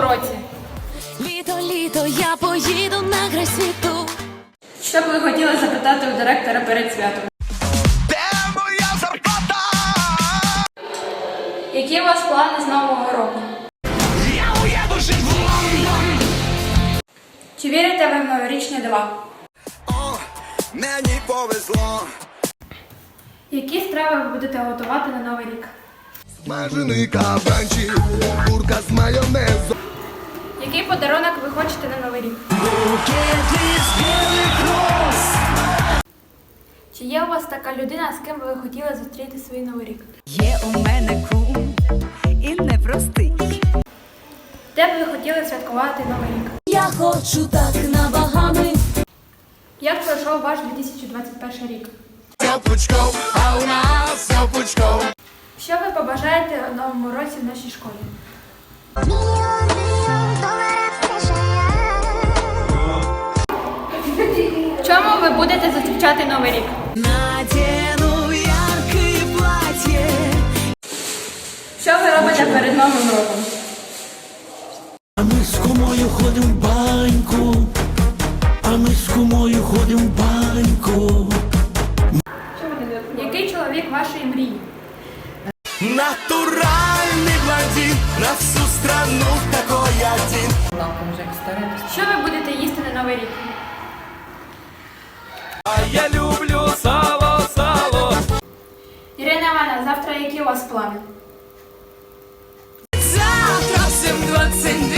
новому році? Літо, літо, я поїду на край світу. Що б ви хотіли запитати у директора перед святом? Де моя зарплата? Які у вас плани з нового року? Я уїду в Лондон. Чи вірите ви в новорічні дива? О, мені повезло. Які страви ви будете готувати на новий рік? Смажений кабанчик, курка з майонезом. Який подарунок ви хочете на новий рік? Чи є у вас така людина, з ким би ви хотіли зустріти свій новий рік? Є у мене кум і непростий. Де б ви хотіли святкувати новий рік? Я хочу так на Багами. Як пройшов ваш 2021 рік? А у нас. Що ви побажаєте у новому році в нашій школі? Чому ви будете зустрічати новий рік? Надену яркое платье. Що ви робите перед новим роком? А ми з кумою ходим в баньку, а ми з кумою ходим в баньку. Який чоловік вашої мрії? Натуральный блондин на всю страну такой один. Що ви будете їсти на новий рік? У вас плани? Завтра всем 22